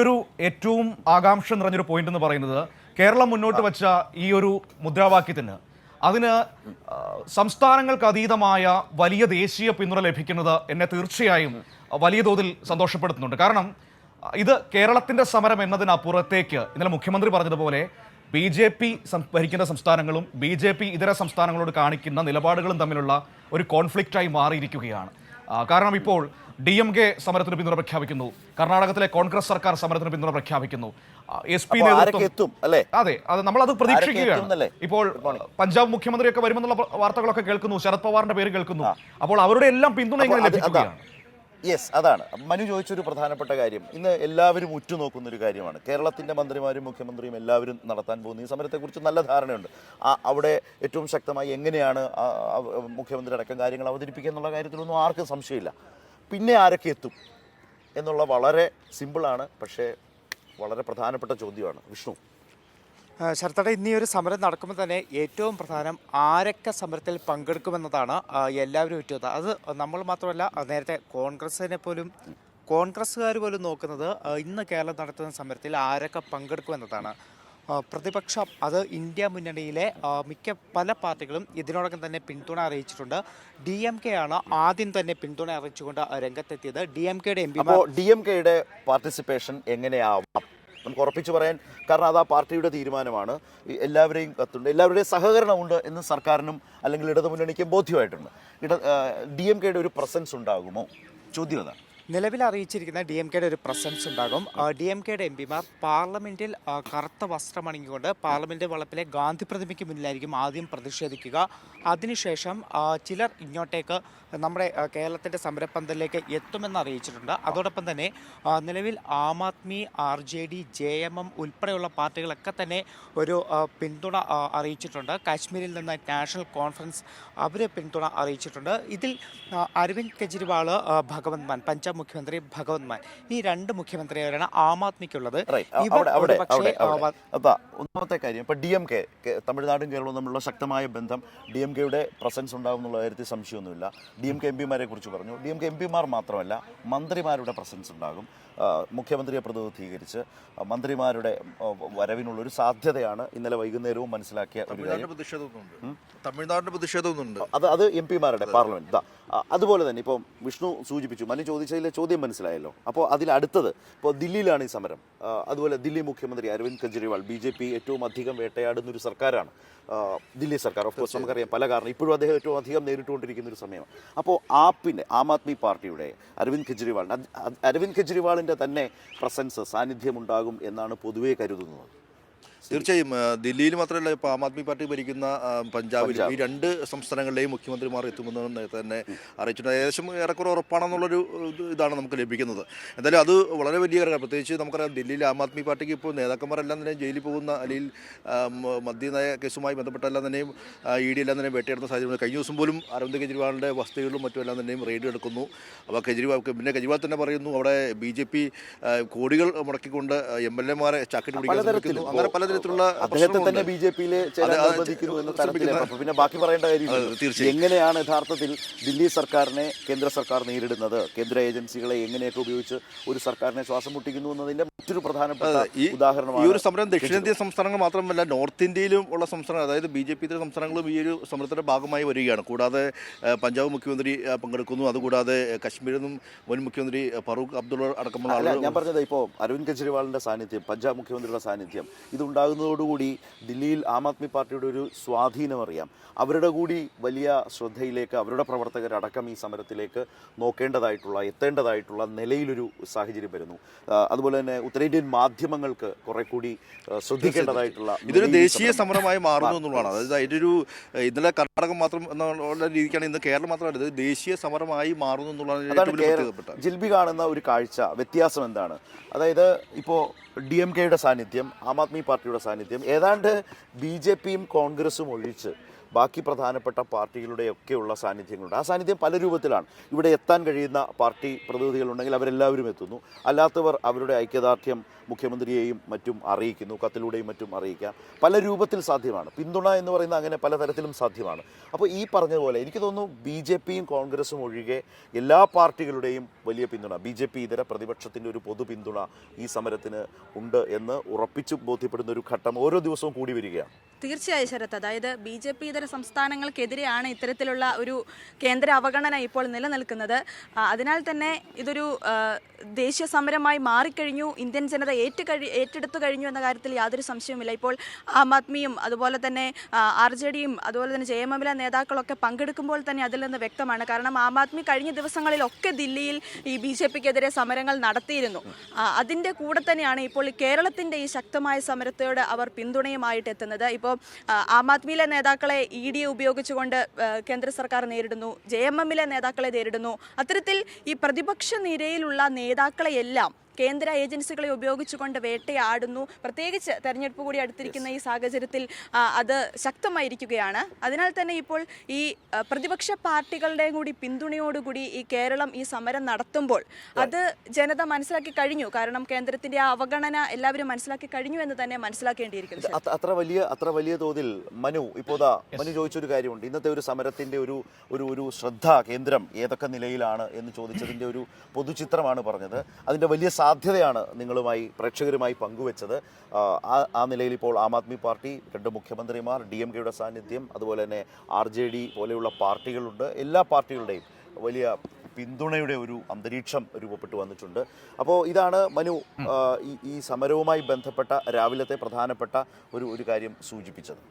ഒരു ഏറ്റവും ആകാംക്ഷ നിറഞ്ഞൊരു പോയിന്റ് എന്ന് പറയുന്നത് കേരളം മുന്നോട്ട് വെച്ച ഈ ഒരു മുദ്രാവാക്യത്തിന്. അതിന് സംസ്ഥാനങ്ങൾക്ക് അതീതമായ വലിയ ദേശീയ പിന്തുണ ലഭിക്കുന്നത് എന്നെ തീർച്ചയായും വലിയ തോതിൽ സന്തോഷപ്പെടുത്തുന്നുണ്ട്. കാരണം ഇത് കേരളത്തിന്റെ സമരം എന്നതിനപ്പുറത്തേക്ക് ഇന്നലെ മുഖ്യമന്ത്രി പറഞ്ഞതുപോലെ ബി ജെ പി ഭരിക്കുന്ന സംസ്ഥാനങ്ങളും ബി ജെ പി ഇതര സംസ്ഥാനങ്ങളോട് കാണിക്കുന്ന നിലപാടുകളും തമ്മിലുള്ള ഒരു കോൺഫ്ലിക്റ്റായി മാറിയിരിക്കുകയാണ്. കാരണം ഇപ്പോൾ ഡി എം കെ സമരത്തിന് പിന്തുണ പ്രഖ്യാപിക്കുന്നു. കർണാടകത്തിലെ കോൺഗ്രസ് സർക്കാർ സമരത്തിന് പിന്തുണ പ്രഖ്യാപിക്കുന്നു. എസ് പി അതെ ആരൊക്കെ നമ്മൾ അല്ലേ? അതെ അത് നമ്മളത് പ്രതീക്ഷിക്കുകയാണ്. ഇപ്പോൾ പഞ്ചാബ് മുഖ്യമന്ത്രിയൊക്കെ വരുമെന്നുള്ള വാർത്തകളൊക്കെ കേൾക്കുന്നു ശരത് പവാറിന്റെ പേര് കേൾക്കുന്നു. അപ്പോൾ അവരുടെ എല്ലാം പിന്തുണ ഇങ്ങനെ ലഭിക്കുകയാണ്. യെസ് അതാണ്. മനു ചോദിച്ചൊരു പ്രധാനപ്പെട്ട കാര്യം. ഇന്ന് എല്ലാവരും ഉറ്റുനോക്കുന്ന ഒരു കാര്യമാണ്. കേരളത്തിന്റെ മന്ത്രിമാരും മുഖ്യമന്ത്രിയും എല്ലാവരും നടത്താൻ പോകുന്ന ഈ സമരത്തെക്കുറിച്ച് നല്ല ധാരണയുണ്ട്. അവിടെ ഏറ്റവും ശക്തമായി എങ്ങനെയാണ് മുഖ്യമന്ത്രി അടക്കം കാര്യങ്ങൾ അവതരിപ്പിക്കുക എന്നുള്ള കാര്യത്തിലൊന്നും ആർക്കും സംശയമില്ല. പിന്നെ ആരൊക്കെ എത്തും എന്നുള്ള വളരെ സിമ്പിളാണ് പക്ഷേ വളരെ പ്രധാനപ്പെട്ട ചോദ്യമാണ്. വിഷ്ണു. ശരത്തട ഇന്നീ ഒരു സമരം നടക്കുമ്പോൾ തന്നെ ഏറ്റവും പ്രധാനം ആരൊക്കെ സമരത്തിൽ പങ്കെടുക്കുമെന്നതാണ് എല്ലാവരും ഉറ്റുന്നത് അത് നമ്മൾ മാത്രമല്ല നേരത്തെ കോൺഗ്രസിനെ പോലും കോൺഗ്രസ്സുകാർ പോലും നോക്കുന്നത് ഇന്ന് കേരളം നടത്തുന്ന സമരത്തിൽ ആരൊക്കെ പങ്കെടുക്കുമെന്നതാണ്. പ്രതിപക്ഷം അത് ഇന്ത്യ മുന്നണിയിലെ മിക്ക പല പാർട്ടികളും ഇതിനോടകം തന്നെ പിന്തുണ അറിയിച്ചിട്ടുണ്ട്. ഡി എം കെ ആണ് ആദ്യം തന്നെ പിന്തുണ അറിയിച്ചുകൊണ്ട് രംഗത്തെത്തിയത്. ഡി എം കെയുടെ എം പി ഡി എം കെയുടെ പാർട്ടിസിപ്പേഷൻ എങ്ങനെയാവാം? നമുക്ക് ഉറപ്പിച്ചു പറയാൻ കാരണം അത് ആ പാർട്ടിയുടെ തീരുമാനമാണ്. എല്ലാവരെയും കത്തുണ്ട്. എല്ലാവരുടെയും സഹകരണമുണ്ട് എന്ന് സർക്കാരിനും അല്ലെങ്കിൽ ഇടതുമുന്നണിക്കും ബോധ്യമായിട്ടുണ്ട്. ഇട ഡി എം കെയുടെ ഒരു പ്രസൻസ് ഉണ്ടാകുമോ? ചോദ്യം അതാണ് നിലവിൽ അറിയിച്ചിരിക്കുന്ന ഡി എം കെയുടെ ഒരു പ്രസൻസ് ഉണ്ടാകും. ഡി എം കെയുടെ എം പിമാർ പാർലമെന്റിൽ കറുത്ത വസ്ത്രം അണിഞ്ഞുകൊണ്ട് പാർലമെന്റ് വളപ്പിലെ ഗാന്ധി പ്രതിമയ്ക്ക് മുന്നിലായിരിക്കും ആദ്യം പ്രതിഷേധിക്കുക. അതിനുശേഷം ചിലർ ഇങ്ങോട്ടേക്ക് നമ്മുടെ കേരളത്തിന്റെ സമരപ്പന്തലിലേക്ക് എത്തുമെന്ന് അറിയിച്ചിട്ടുണ്ട്. അതോടൊപ്പം തന്നെ നിലവിൽ Aam Aadmi R J D J M M ഉൾപ്പെടെയുള്ള പാർട്ടികളൊക്കെ തന്നെ ഒരു പിന്തുണ അറിയിച്ചിട്ടുണ്ട്. കാശ്മീരിൽ നിന്ന് നാഷണൽ കോൺഫറൻസ് അവരെ പിന്തുണ അറിയിച്ചിട്ടുണ്ട്. ഇതിൽ അരവിന്ദ് കെജ്രിവാൾ ഭഗവന്ത് മാൻ പഞ്ചാബ് മുഖ്യമന്ത്രി ഭഗവത് മാൻ. ഈ രണ്ട് മുഖ്യമന്ത്രിമാരാണ് ആം ആദ്മിക്കുള്ളത്. ഒന്നാമത്തെ കാര്യം ഇപ്പൊ ഡി എം കെ തമിഴ്നാടും കേരളവും തമ്മിലുള്ള ശക്തമായ ബന്ധം ഡി എം കെയുടെ പ്രസൻസ് ഉണ്ടാവും എന്നുള്ള കാര്യത്തിൽ സംശയമൊന്നുമില്ല. ഡി എം കെ എം പിമാരെ കുറിച്ച് പറഞ്ഞു. ഡി എം കെ എം പിമാർ മാത്രമല്ല മന്ത്രിമാരുടെ പ്രസൻസ് ഉണ്ടാകും. മുഖ്യമന്ത്രിയെ പ്രതിനിധീകരിച്ച് മന്ത്രിമാരുടെ വരവിനുള്ള ഒരു സാധ്യതയാണ് ഇന്നലെ വൈകുന്നേരവും മനസ്സിലാക്കിയ ഒരു കാര്യം. തമിഴ്നാടിന്റെ പ്രതിഷേധമൊന്നുണ്ട്. അത് അത് എം പിമാരുടെ പാർലമെന്റ്. അതുപോലെ തന്നെ ഇപ്പം വിഷ്ണു സൂചിപ്പിച്ചു മനു ചോദിച്ചതിലെ ചോദ്യം മനസ്സിലായല്ലോ. അപ്പോൾ അതിലടുത്തത് ഇപ്പോൾ ദില്ലിയിലാണ് ഈ സമരം. അതുപോലെ ദില്ലി മുഖ്യമന്ത്രി Arvind Kejriwal B J P ഏറ്റവും അധികം വേട്ടയാടുന്ന ഒരു സർക്കാരാണ്. ദില്ലി സർക്കാർ. ഓഫ് കോഴ്സ് നമുക്കറിയാം പല കാരണം ഇപ്പോഴും അദ്ദേഹം ഏറ്റവും അധികം നേരിട്ടുകൊണ്ടിരിക്കുന്ന ഒരു സമയമാണ് അപ്പോൾ ആപ്പിന്റെ ആം ആദ്മി പാർട്ടിയുടെ അരവിന്ദ് അത് അരവിന്ദ് കെജ്രിവാളിന്റെ തന്നെ പ്രസൻസ് സാന്നിധ്യം ഉണ്ടാകും എന്നാണ് പൊതുവേ കരുതുന്നത്. തീർച്ചയായും ദില്ലിയിൽ മാത്രമല്ല ഇപ്പോൾ ആം ആദ്മി പാർട്ടി ഭരിക്കുന്ന പഞ്ചാബിൽ ഈ രണ്ട് സംസ്ഥാനങ്ങളിലെയും മുഖ്യമന്ത്രിമാർ എത്തുമെന്ന് നേരത്തെ തന്നെ അറിയിച്ചിട്ടുണ്ട്. ഏകദേശം ഏറെക്കുറെ ഉറപ്പാണെന്നുള്ളൊരു ഇത് ഇതാണ് നമുക്ക് ലഭിക്കുന്നത്. എന്തായാലും അത് വളരെ വലിയ കാര്യമാണ്. പ്രത്യേകിച്ച് നമുക്കറിയാം ദില്ലിയിൽ ആം ആദ്മി പാർട്ടിക്ക് ഇപ്പോൾ നേതാക്കന്മാരെല്ലാം തന്നെ ജയിലിൽ പോകുന്ന അല്ലെങ്കിൽ മദ്യനയ കേസുമായി ബന്ധപ്പെട്ടെല്ലാം തന്നെയും ഇ ഡി എല്ലാം തന്നെ വേട്ടയെടുത്ത സാഹചര്യം കഴിഞ്ഞ ദിവസം പോലും അരവിന്ദ് കെജ്രിവാളിന്റെ വസ്തുക്കളിലും മറ്റും എല്ലാം തന്നെയും റെയ്ഡ് എടുക്കുന്നു. അപ്പോൾ കെജ്രിവാൾ പിന്നെ കെജ്രിവാൾ തന്നെ പറയുന്നു അവിടെ ബി ജെ പി കോടികൾ മുടക്കിക്കൊണ്ട് എം എൽ എമാരെ ചാക്കിട്ട് പിടിക്കാൻ അങ്ങനെ ശ്രമിക്കുന്നു. അങ്ങനെ പലതരത്തിലുള്ള അദ്ദേഹത്തെ തന്നെ. ബി ജെ പിയിലെ അനുവദിക്കുന്നു എന്ന തരത്തിലാണ് പിന്നെ ബാക്കി പറയേണ്ട കാര്യം എങ്ങനെയാണ് യഥാർത്ഥത്തിൽ ദില്ലി സർക്കാരിനെ കേന്ദ്ര സർക്കാർ നേരിടുന്നത്? കേന്ദ്ര ഏജൻസികളെ എങ്ങനെയൊക്കെ ഉപയോഗിച്ച് ഒരു സർക്കാരിനെ ശ്വാസം മുട്ടിക്കുന്നു എന്നതിന്റെ മറ്റൊരു പ്രധാനപ്പെട്ട അതെ, ഈ ഒരു സമരം ദക്ഷിണേന്ത്യൻ സംസ്ഥാനങ്ങൾ മാത്രമല്ല നോർത്ത് ഇന്ത്യയിലും ഉള്ള സംസ്ഥാനങ്ങൾ അതായത് ബി ജെ പി ഇതര സംസ്ഥാനങ്ങളും ഈ ഒരു സമരത്തിന്റെ ഭാഗമായി വരികയാണ്. കൂടാതെ പഞ്ചാബ് മുഖ്യമന്ത്രി പങ്കെടുക്കുന്നു. അതുകൂടാതെ കശ്മീരിൽ നിന്നും മുൻ മുഖ്യമന്ത്രി ഫറൂഖ് അബ്ദുള്ള അടക്കമുള്ള ഞാൻ പറഞ്ഞത് ഇപ്പോൾ അരവിന്ദ് കെജ്രിവാളിന്റെ സാന്നിധ്യം പഞ്ചാബ് മുഖ്യമന്ത്രിയുടെ സാന്നിധ്യം ഇതുണ്ടാകുന്നതോടുകൂടി ദില്ലിയിൽ ആം ആദ്മി പാർട്ടിയുടെ ഒരു സ്വാധീനം അറിയാം. അവരുടെ കൂടി വലിയ ശ്രദ്ധയിലേക്ക് അവരുടെ പ്രവർത്തകരടക്കം ഈ സമരത്തിലേക്ക് നോക്കേണ്ടതായിട്ടുള്ള എത്തേണ്ടതായിട്ടുള്ള നിലയിലൊരു സാഹചര്യം വരുന്നു. അതുപോലെ തന്നെ ഉത്തരേന്ത്യൻ മാധ്യമങ്ങൾക്ക് കുറെ കൂടി ശ്രദ്ധിക്കേണ്ടതായിട്ടുള്ള ഇതൊരു ദേശീയ സമരമായി മാറുന്നു എന്നുള്ളതാണ്. അതായത് അതിന്റെ ഒരു ഏഹ്, ഇന്നലെ കർണാടകം മാത്രം എന്നുള്ള രീതിക്കാണ് ഇന്ന് കേരളം മാത്രമല്ല ഇത് ദേശീയ സമരമായി മാറുന്നു എന്നുള്ളതാണ് ജിൽബി കാണുന്ന ഒരു കാഴ്ച വ്യത്യാസം എന്താണ്? അതായത് ഇപ്പോൾ ഡി എം കെയുടെ സാന്നിധ്യം ആം ആദ്മി പാർട്ടിയുടെ സാന്നിധ്യം. ഏതാണ്ട് ബി ജെ പിയും കോൺഗ്രസും ഒഴിച്ച് ബാക്കി പ്രധാനപ്പെട്ട പാർട്ടികളുടെയൊക്കെയുള്ള സാന്നിധ്യങ്ങളുണ്ട്. ആ സാന്നിധ്യം പല രൂപത്തിലാണ്. ഇവിടെ എത്താൻ കഴിയുന്ന പാർട്ടി പ്രതിനിധികളുണ്ടെങ്കിൽ അവരെല്ലാവരും എത്തുന്നു. അല്ലാത്തവർ അവരുടെ ഐക്യദാർഢ്യം മുഖ്യമന്ത്രിയെയും മറ്റും അറിയിക്കുന്നു. കത്തിലൂടെയും മറ്റും അറിയിക്കാം. പല രൂപത്തിൽ സാധ്യമാണ്. പിന്തുണ എന്ന് പറയുന്നത് അങ്ങനെ പലതരത്തിലും സാധ്യമാണ്. അപ്പോൾ ഈ പറഞ്ഞ പോലെ എനിക്ക് തോന്നുന്നു ബി ജെ പിയും കോൺഗ്രസും ഒഴികെ എല്ലാ പാർട്ടികളുടെയും വലിയ പിന്തുണ ബി ജെ പി ഇതര പ്രതിപക്ഷത്തിന്റെ ഒരു പൊതു പിന്തുണ ഈ സമരത്തിന് ഉണ്ട് എന്ന് ഉറപ്പിച്ചു ബോധ്യപ്പെടുന്ന ഒരു ഘട്ടം ഓരോ ദിവസവും കൂടി വരികയാണ്. തീർച്ചയായും ശരത്. അതായത് ബി ജെ പി സംസ്ഥാനങ്ങൾക്കെതിരെയാണ് ഇത്തരത്തിലുള്ള ഒരു കേന്ദ്ര അവഗണന ഇപ്പോൾ നിലനിൽക്കുന്നത്. അതിനാൽ തന്നെ ഇതൊരു ദേശീയ സമരമായി മാറിക്കഴിഞ്ഞു ഇന്ത്യൻ ജനത ഏറ്റുകഴി ഏറ്റെടുത്തു കഴിഞ്ഞു എന്ന കാര്യത്തിൽ യാതൊരു സംശയവുമില്ല. ഇപ്പോൾ ആം ആദ്മിയും അതുപോലെ തന്നെ ആർ ജെ ഡിയും അതുപോലെ തന്നെ ജെ എം എമ്മിലെ നേതാക്കളൊക്കെ പങ്കെടുക്കുമ്പോൾ തന്നെ അതിൽ നിന്ന് വ്യക്തമാണ്. കാരണം ആം ആദ്മി കഴിഞ്ഞ ദിവസങ്ങളിലൊക്കെ ദില്ലിയിൽ ഈ ബി ജെ പിക്കെതിരെ സമരങ്ങൾ നടത്തിയിരുന്നു. അതിന്റെ കൂടെ തന്നെയാണ് ഇപ്പോൾ കേരളത്തിന്റെ ഈ ശക്തമായ സമരത്തോട് അവർ പിന്തുണയുമായിട്ട് എത്തുന്നത് ഇപ്പോൾ ആം ആദ്മിയിലെ നേതാക്കളെ ഇ ഡിയെ ഉപയോഗിച്ചുകൊണ്ട് കേന്ദ്ര സർക്കാർ നേരിടുന്നു ജെ എം എമ്മിലെ നേതാക്കളെ നേരിടുന്നു. അത്തരത്തിൽ ഈ പ്രതിപക്ഷ നിരയിലുള്ള നേതാക്കളെയെല്ലാം കേന്ദ്ര ഏജൻസികളെ ഉപയോഗിച്ചുകൊണ്ട് വേട്ടയാടുന്നു. പ്രത്യേകിച്ച് തെരഞ്ഞെടുപ്പ് കൂടി അടുത്തിരിക്കുന്ന ഈ സാഹചര്യത്തിൽ അത് ശക്തമായിരിക്കുകയാണ്. അതിനാൽ തന്നെ ഇപ്പോൾ ഈ പ്രതിപക്ഷ പാർട്ടികളുടെയും കൂടി പിന്തുണയോടുകൂടി ഈ കേരളം ഈ സമരം നടത്തുമ്പോൾ അത് ജനത മനസ്സിലാക്കി കഴിഞ്ഞു. കാരണം കേന്ദ്രത്തിന്റെ ആ അവഗണന എല്ലാവരും മനസ്സിലാക്കി കഴിഞ്ഞു എന്ന് തന്നെ മനസ്സിലാക്കേണ്ടിയിരിക്കുന്നു അത്ര- വലിയ അത്ര വലിയ തോതിൽ മനു ഇപ്പോൾ ദാ മനു ചോദിച്ചൊരു കാര്യമുണ്ട്. ഇന്നത്തെ ഒരു സമരത്തിന്റെ ഒരു ഒരു ഒരു ശ്രദ്ധ കേന്ദ്രം ഏതൊക്കെ നിലയിലാണ് എന്ന് ചോദിച്ചതിന്റെ ഒരു പൊതുചിത്രമാണ് പറഞ്ഞത്. അതിന്റെ വലിയ സാധ്യതയാണ് നിങ്ങളുമായി പ്രേക്ഷകരുമായി പങ്കുവെച്ചത്. ആ, നിലയിൽ ഇപ്പോൾ ആം ആദ്മി പാർട്ടി രണ്ട് മുഖ്യമന്ത്രിമാർ ഡി എം കെയുടെ സാന്നിധ്യം അതുപോലെ തന്നെ ആർ ജെ ഡി പോലെയുള്ള പാർട്ടികളുണ്ട്. എല്ലാ പാർട്ടികളുടെയും വലിയ പിന്തുണയുടെ ഒരു അന്തരീക്ഷം രൂപപ്പെട്ടു വന്നിട്ടുണ്ട്. അപ്പോൾ ഇതാണ് മനു ഈ സമരവുമായി ബന്ധപ്പെട്ട രാവിലത്തെ പ്രധാനപ്പെട്ട ഒരു ഒരു കാര്യം സൂചിപ്പിച്ചത്.